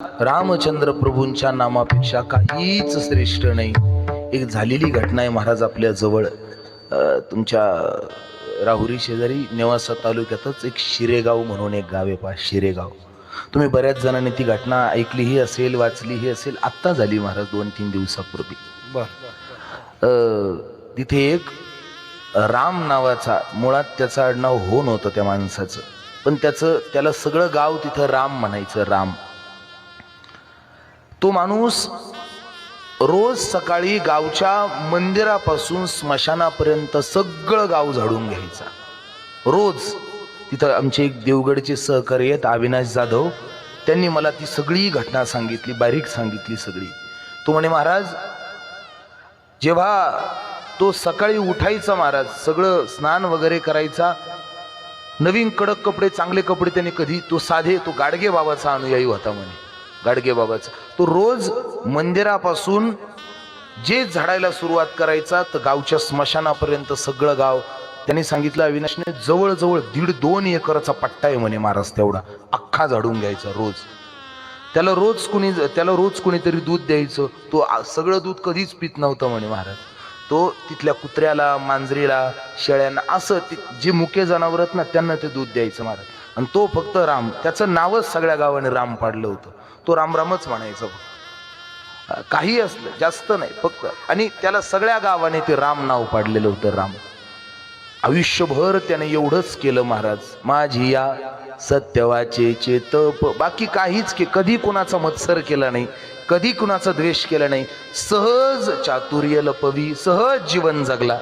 रामचंद्र प्रभूंच्या नामापेक्षा काहीच श्रेष्ठ नाही. एक झालेली घटना आहे महाराज आपल्या जवळ. तुमच्या राहुरी शेजारी नेवासा तालुक्यातच एक शिरेगाव म्हणून एक गाव आहे पहा शिरेगाव. तुम्ही बऱ्याच जणांनी ती घटना ऐकलीही असेल वाचलीही असेल आत्ता झाली महाराज दोन तीन दिवसापूर्वी तिथे एक राम नावाचा मुळात त्याचं आडनाव हो नव्हतं त्या माणसाचं. पण त्याचं त्याला सगळं गाव तिथं राम म्हणायचं राम. तो माणूस रोज सकाळी गावच्या मंदिरापासून स्मशानापर्यंत सगळं गाव झाडून घ्यायचा. रोज तिथं आमचे एक देवगडचे सहकारी आहेत अविनाश जाधव. त्यांनी मला ती सगळी घटना सांगितली बारीक सांगितली सगळी. तो म्हणे महाराज जेव्हा तो सकाळी उठायचा महाराज सगळं स्नान वगैरे करायचा नवीन कडक कपडे चांगले कपडे त्याने कधी तो साधे तो गाडगे बाबाचा अनुयायी होता म्हणे. गाडगेबाबाचा तो रोज मंदिरापासून जे झाडायला सुरुवात करायचा तर गावच्या स्मशानापर्यंत सगळं गाव. त्यांनी सांगितलं अविनाशने जवळजवळ दीड दोन एकरचा पट्टा आहे म्हणे महाराज तेवढा. अख्खा झाडून घ्यायचा रोज. त्याला रोज कुणी त्याला रोज कुणीतरी दूध द्यायचं. तो सगळं दूध कधीच पित नव्हतं म्हणे महाराज. तो तिथल्या कुत्र्याला मांजरीला शेळ्यांना असं जे मुके जनावर आहेत ना त्यांना ते दूध द्यायचं महाराज. आणि तो फक्त राम त्याचं नावच सगळ्या गावाने राम पाडलं होतं. तो रामरामच म्हणायचं फक्त. काही असलं जास्त नाही फक्त. आणि त्याला सगळ्या गावाने ते राम नाव पाडलेलं होतं राम. आयुष्यभर त्याने एवढंच केलं महाराज. माझी या सत्यवाचे चेतप. बाकी काहीच के कधी कुणाचा मत्सर केला नाही कधी कुणाचा द्वेष केला नाही. सहज चातुर्य लपवी सहज जीवन जगला.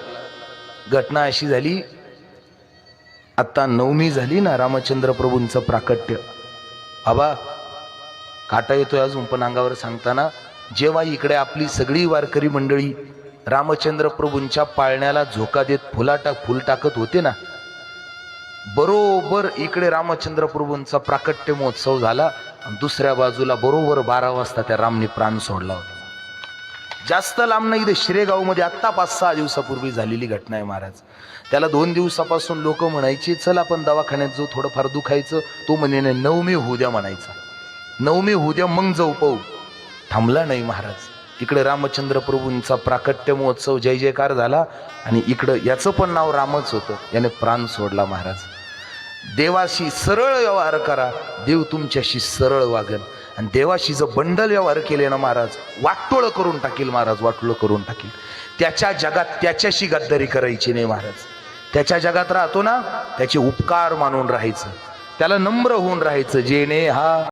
घटना अशी झाली आता नवमी झाली ना रामचंद्र प्रभूंचं प्राकट्य. बाबा काटा येतोय अजून पण अंगावर सांगताना जेव्हा इकडे आपली सगळी वारकरी मंडळी रामचंद्र प्रभूंच्या पाळण्याला झोका देत फुलाटा फुल टाकत होते ना बरोबर इकडे रामचंद्र प्रभूंचा प्राकट्य महोत्सव झाला दुसऱ्या बाजूला बरोबर बारा वाजता त्या रामने प्राण सोडला होता. जास्त लांब नाही इथे शिरेगावमध्ये आत्ता पाच सहा दिवसापूर्वी झालेली घटना आहे महाराज. त्याला दोन दिवसापासून लोक म्हणायचे चल आपण दवाखान्यात जाऊ थोडंफार दुखायचं. तो म्हणे नाही नवमी होऊ द्या म्हणायचा. नवमी होऊ द्या मग जाऊ पाहू. थांबला नाही महाराज. तिकडे रामचंद्र प्रभूंचा प्राकट्य महोत्सव जय जयकार झाला आणि इकडं याचं पण नाव रामच होतं. याने प्राण सोडला महाराज. देवाशी सरळ व्यवहार करा देव तुमच्याशी सरळ वागेल. आणि देवाशी जर बंडल व्यवहार केले ना महाराज वाटोळं करून टाकील महाराज वाटोळं करून टाकील. त्याच्या जगात त्याच्याशी गद्दारी करायची नाही महाराज. त्याच्या जगात राहतो ना त्याचे उपकार मानून राहायचं. त्याला नम्र होऊन राहायचं जेणे हा